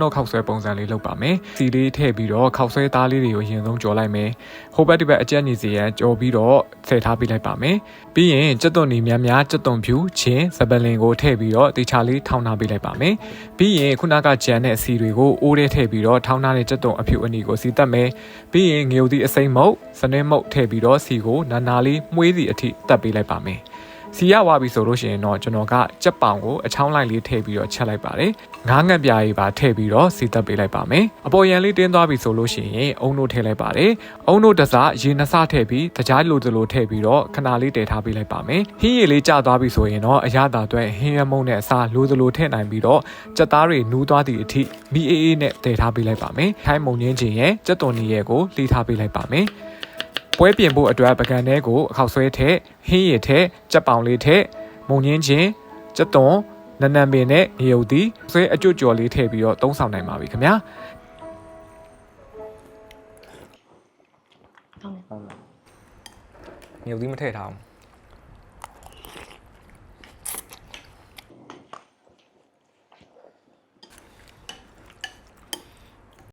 တော့ခောက်ဆွဲပုံစံလေးလုပ်ပါမယ်။စီလေးထည့်ပြီးတော့ခောက်ဆွဲသားလေးတွေကိုအရင်ဆုံးကြော်လိုက်မယ်။ဟိုဘက်ဒီဘက်အကြက်ညီစီရန်ကြော်ပြီးတော့ဆယ်ထားပေးလိုက်ပါမယ်။ပြီးရင်ကြက်သွန်နီများများကြက်သွန်ဖြူချင်းစပလင်ကိုထည့်ပြီးတော့တေချာလေးထောင်းထားပေးလိုက်ပါမယ်။ပြီးရင်ခုနကကြံတဲ့စီတွေကိုအိုးထဲထည့်ပြီးတော့ထောင်းထားတဲ့ကြက်သွန်အဖြူအနီကိုစီတက်မယ်။ပြီးရင်ငရုတ်သီးအစိမ့်မုတ်စနွဲမုတ်ထည့်ပြီးတော့စီကိုနာနာလေးမှုေးစီအထိတက်ပေးလိုက်ပါမယ်။ စီရဝါပြီဆိုလို့ရှိရင်တော့ကျွန်တော်ကကြက်ပောင်ကိုအချောင်းလိုက်လေးထည့်ပြီးတော့ချက်လိုက်ပါတယ်။ငားငက်ပြားကြီးပါထည့်ပြီးတော့စီတက်ပေးလိုက်ပါမယ်။အပေါ်ရန်လေးတင်းသွားပြီဆိုလို့ရှိရင်အုံတို့ထည့်လိုက်ပါတယ်။အုံတို့တစ်စရေနှစ်စထည့်ပြီးတကြားလိုလိုထည့်ပြီးတော့ခဏလေးတည်ထားပေးလိုက်ပါမယ်။ဟင်းရည်လေးကျသွားပြီဆိုရင်တော့အရသာအတွက်ဟင်းရမုံနဲ့အစားလိုလိုထည့်နိုင်ပြီးတော့ကြက်သားတွေနူးသွားသည့်အထိမီအေးအေးနဲ့တည်ထားပေးလိုက်ပါမယ်။ထိုင်းမုံငင်းချင်းရဲ့ကြက်သွန်နီရဲ့ကိုလှီးထားပေးလိုက်ပါမယ်။ ပွဲပြင်ဖို့အတွက်ပကံထဲကိုအခောက်ဆွဲထည့်ဟင်းရည်ထည့်ကြက်ပောင်လေးထည့်မုံငင်းချင်းကြက်သွန်နနံပင်နဲ့နေုပ်သီးဆွဲအကျွတ်ကြော်လေးထည့်ပြီးတော့သုံးဆောင်နိုင်ပါပြီခင်ဗျာဟုတ်တယ်နေုပ်သီးမထည့်ထားအောင်